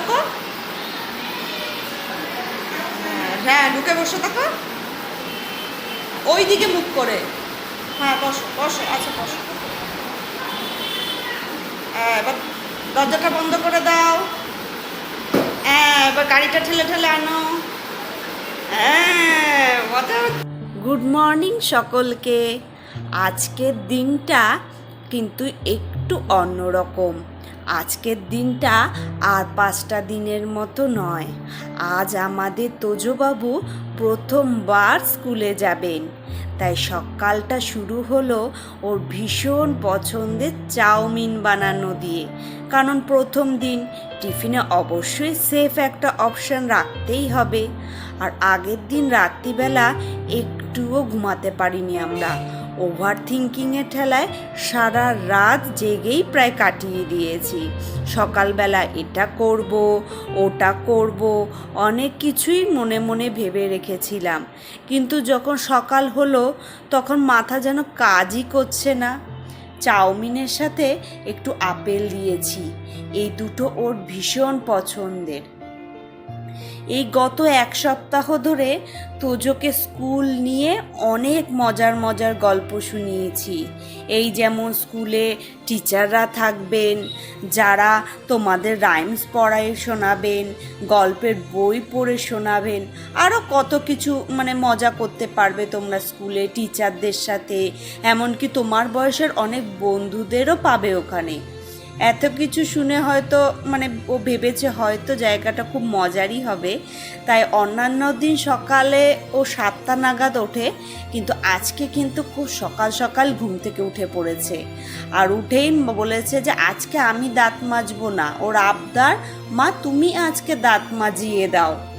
ঢোকো হ্যাঁ ঢুকে বসে থাকো ওই দিকে মুখ করে। হ্যাঁ বসো বসো আচ্ছা বসো। হ্যাঁ এবার দরজাটা বন্ধ করে দাও। হ্যাঁ এবার গাড়িটা ঠেলে ঠেলে আনো। হ্যাঁ গুড মর্নিং সকলকে। আজকের দিনটা কিন্তু একটু অন্যরকম। আজকের দিনটা আর পাঁচটা দিনের মতো নয়। আজ আমাদের তোজবাবু প্রথমবার স্কুলে যাবেন। তাই সকালটা শুরু হলো ওর ভীষণ পছন্দের চাউমিন বানানো দিয়ে। কারণ প্রথম দিন টিফিনে অবশ্যই সেফ একটা অপশান রাখতেই হবে। আর আগের দিন রাত্রিবেলা একটুও ঘুমাতে পারিনি আমরা। ওভার থিঙ্কিংয়ের ঠেলায় সারা রাত জেগেই প্রায় কাটিয়ে দিয়েছি। সকালবেলা এটা করব, ওটা করব, অনেক কিছুই মনে মনে ভেবে রেখেছিলাম। কিন্তু যখন সকাল হলো, তখন মাথা যেন কাজই করছে না। চাউমিনের সাথে একটু আপেল দিয়েছি। এই দুটো ওর ভীষণ পছন্দের। এই গত এক সপ্তাহ ধরে তোজোকে স্কুল নিয়ে অনেক মজার মজার গল্প শুনিয়েছি। এই যেমন স্কুলে টিচাররা থাকবেন, যারা তোমাদের রাইমস পড়ায় শোনাবেন, গল্পের বই পড়ে শোনাবেন আরও কত কিছু মানে মজা করতে পারবে তোমরা স্কুলে টিচারদের সাথে। এমনকি তোমার বয়সের অনেক বন্ধুদেরও পাবে ওখানে। এত কিছু শুনে হয়তো মানে ও ভেবেছে হয়তো জায়গাটা খুব মজারই হবে। তাই অন্যান্য দিন সকালে ও সাতটা নাগাদ ওঠে, কিন্তু আজকে কিন্তু খুব সকাল সকাল ঘুম থেকে উঠে পড়েছে। আর উঠেই বলেছে যে, আজকে আমি দাঁত মাজবো না। ওর আবদার, মা, তুমি আজকে দাঁত মাজিয়ে দাও।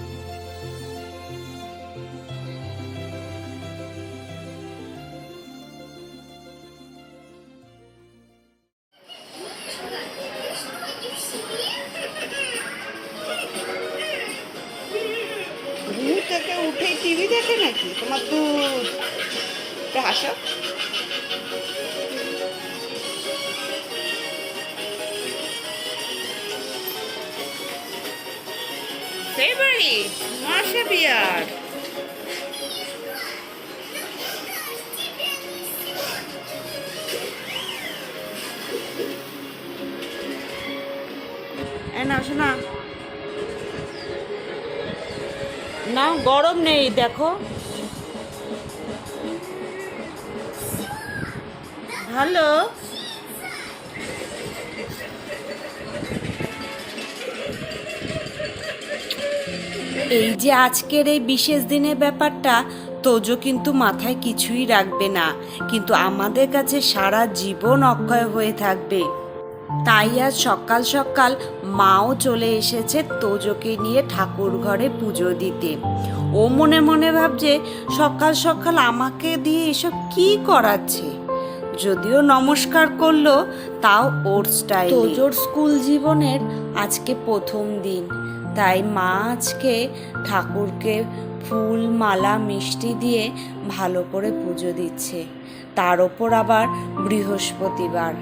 দেখে নাকি? তোমার দুধ হাসো ফেভারিট মাসা বিয়ার। না শোনা। না, গরম নেই, দেখো। হ্যালো? এই যে আজকের এই বিশেষ দিনের ব্যাপারটা, তোজো কিন্তু মাথায় কিছুই রাখবে না। কিন্তু আমাদের কাছে সারা জীবন অক্ষয় হয়ে থাকবে। তাই আজ সকাল সকাল মাও চলে এসেছে তোজোকে নিয়ে ঠাকুর ঘরে পুজো দিতে। ও মনে মনে ভাবছে, সকাল সকাল আমাকে দিয়ে এসব কি করাচ্ছে? যদিও নমস্কার করল, তাও ওর স্টাইল তোজোর স্কুল জীবনের আজকে প্রথম দিন। তাই মা আজকে ঠাকুরকে ফুল, মালা, মিষ্টি দিয়ে ভালো করে পুজো দিচ্ছে। তার ওপর আবার বৃহস্পতিবার।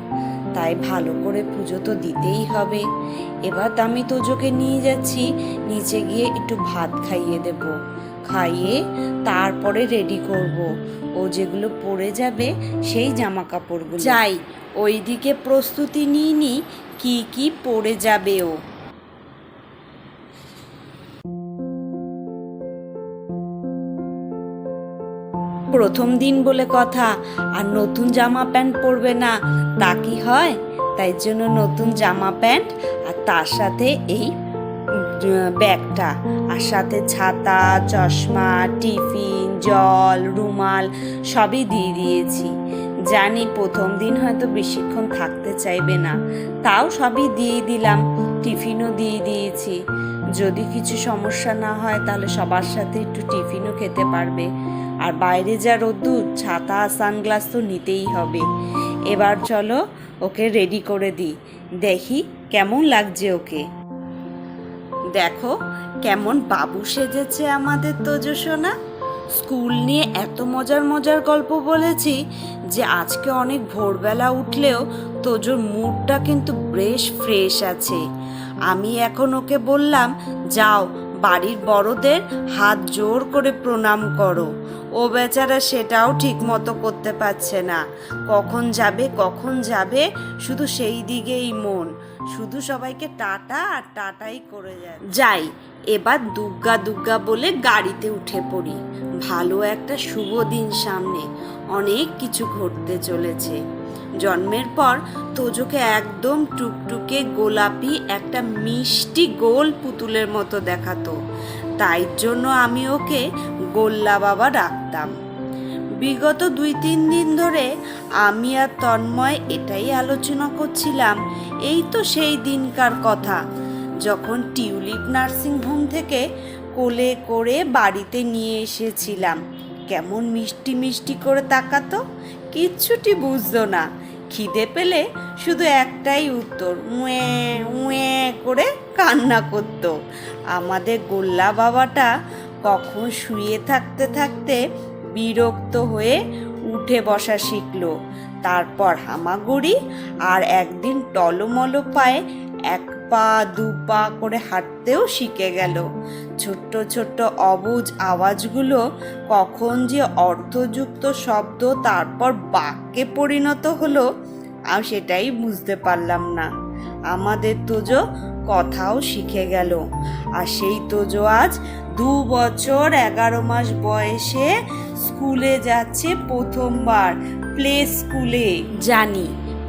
তাই ভালো করে পুজো তো দিতেই হবে। এবার আমি তোজোকে নিয়ে যাচ্ছি, নিচে গিয়ে একটু ভাত খাইয়ে দেব। খাইয়ে তারপরে রেডি করব। ও যেগুলো পরে যাবে, সেই জামা কাপড়গুলো যাই, ওইদিকে প্রস্তুতি নিয়ে নি, কী কি পরে যাবে ও। প্রথম দিন বলে কথা, আর নতুন জামা প্যান্ট পরবে না। তা কি হয়? তাই জন্য নতুন জামা প্যান্ট আর তার সাথে এই ব্যাগটা। আর সাথে ছাতা, চশমা, টিফিন, জল, রুমাল সবই দিয়ে দিয়েছি। জানি প্রথম দিন হয়তো বেশিক্ষণ থাকতে চাইবে না। তাও সবই দিয়ে দিলাম, টিফিনও দিয়ে দিয়েছি। যদি কিছু সমস্যা না হয়, তাহলে সবার সাথে একটু টিফিনও খেতে পারবে। আর বাইরে যা রোদ্দুর, ছাতা, সানগ্লাস তো নিতেই হবে। এবার চলো ওকে রেডি করে দিই। দেখি কেমন লাগছে ওকে। দেখো, কেমন বাবু সেজেছে আমাদের তোজসোনা স্কুল নিয়ে এত মজার মজার গল্প বলেছি যে আজকে অনেক ভোরবেলা উঠলেও তোজোর মুডটা কিন্তু বেশ ফ্রেশ আছে। আমি এখন ওকে বললাম, যাও, বাড়ির বড়দের হাত জোর করে প্রণাম করো। ও বেচারা সেটাও ঠিক মতো করতে পারছে না। কখন যাবে কখন যাবে, শুধু সেই দিকেই মন। শুধু সবাইকে টাটা আর টাটাই করে যায় যাই, এবার দুগ্গা দুগ্গা বলে গাড়িতে উঠে পড়ি। ভালো একটা শুভ দিন সামনে। অনেক কিছু ঘটতে চলেছে। জন্মের পর তোজোকে একদম টুকটুকে গোলাপি একটা মিষ্টি গোল পুতুলের মতো দেখাতো। তাই জন্য আমি ওকে গোল্লা বাবা ডাকতাম। বিগত দুই তিন দিন ধরে আমি আর তন্ময় এটাই আলোচনা করছিলাম, এই তো সেই দিনকার কথা। যখন টিউলিপ নার্সিং হোম থেকে কোলে করে বাড়িতে নিয়ে এসেছিলাম, কেমন মিষ্টি মিষ্টি করে তাকাতো কিচ্ছুটি বুঝতো না। খিদে পেলে শুধু একটাই উত্তর, উঁয়ে উঁয়ে করে কান্না করতো। আমাদের গোল্লা বাবাটা কখন শুয়ে থাকতে থাকতে বিরক্ত হয়ে উঠে বসা শিখল। তারপর হামাগুড়ি আর একদিন টলমল পায়ে এক পা দু পা করে হাঁটতেও শিখে গেল। ছোট্ট ছোট্ট অবুজ আওয়াজগুলো কখন যে অর্থযুক্ত শব্দ তারপর বাক্যে পরিণত হলো, আর সেটাই বুঝতে পারলাম না। আমাদের তোজো কথাও শিখে গেল। আর সেই তোজো আজ দু বছর এগারো মাস বয়সে স্কুলে যাচ্ছে প্রথমবার, প্লে স্কুলে। জানি,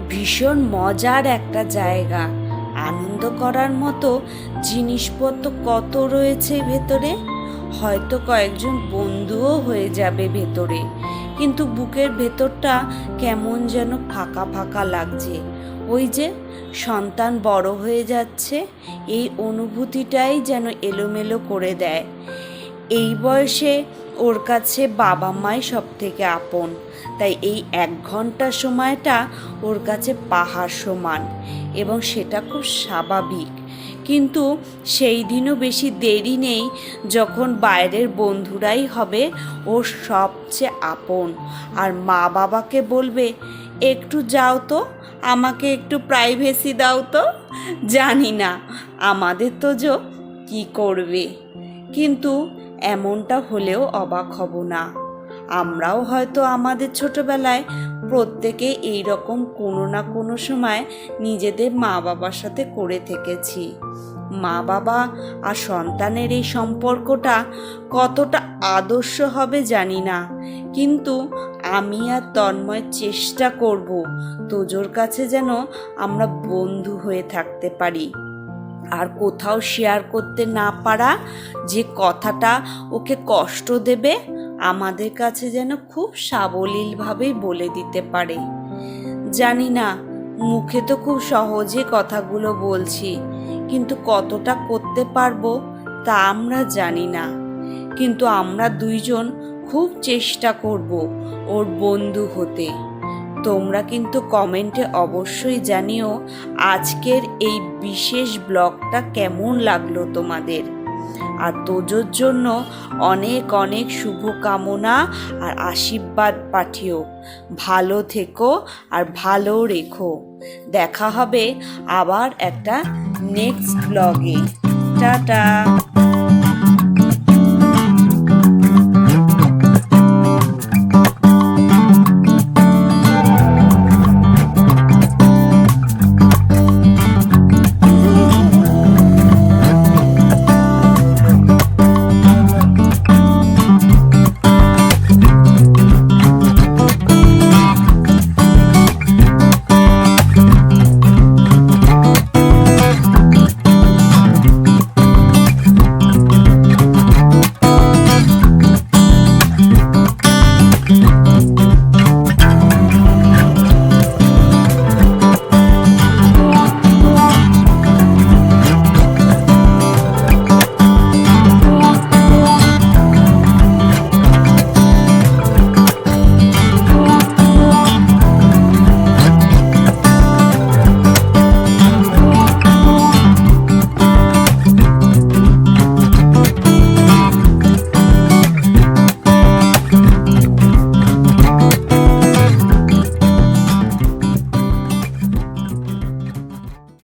ভীষণ মজার একটা জায়গা। আনন্দ করার মতো জিনিসপত্র কত রয়েছে ভেতরে? হয়তো কয়েকজন বন্ধুও হয়ে যাবে ভেতরে। কিন্তু বুকের ভেতরটা কেমন যেন ফাঁকা ফাঁকা লাগছে। ওই যে সন্তান বড় হয়ে যাচ্ছে, এই অনুভূতিটাই যেন এলোমেলো করে দেয়। এই বয়সে ওর কাছে বাবা মাই সব থেকে আপন, তাই এই এক ঘণ্টা সময়টা ওর কাছে পাহাড় সমান। এবং সেটা খুব স্বাভাবিক। কিন্তু সেই দিনও বেশি দেরি নেই যখন বাইরের বন্ধুরাই হবে ওর সবচেয়ে আপন। আর মা বাবাকে বলবে, একটু যাও তো, আমাকে একটু প্রাইভেসি দাও তো। জানি না, আমাদের তো যো কী করবে। কিন্তু এমনটা হলেও অবাক হব না। আমরাও হয়তো আমাদের ছোটবেলায় প্রত্যেকে এই রকম কোনো না কোনো সময় নিজেদের মা বাবার সাথে করে থেকেছি। মা বাবা আর সন্তানের এই সম্পর্কটা কতটা আদর্শ হবে জানি না। কিন্তু আমি আর তন্ময় চেষ্টা করব তোজোর কাছে যেন আমরা বন্ধু হয়ে থাকতে পারি। আর কোথাও শেয়ার করতে না পারা যে কথাটা ওকে কষ্ট দেবে আমাদের কাছে যেন খুব সাবলীলভাবেই বলে দিতে পারে। জানি না, মুখে তো খুব সহজে কথাগুলো বলছি, কিন্তু কতটা করতে পারব তা আমরা জানি না। কিন্তু আমরা দুইজন খুব চেষ্টা করব ওর বন্ধু হতে। তোমরা কিন্তু কমেন্টে অবশ্যই জানিও আজকের এই বিশেষ ব্লগটা কেমন লাগল তোমাদের। আর তোজোর জন্য অনেক অনেক শুভকামনা আর আশীর্বাদ পাঠিও। ভালো থেকো আর ভালো রেখো। দেখা হবে আবার একটা নেক্সট ব্লগে টাটা!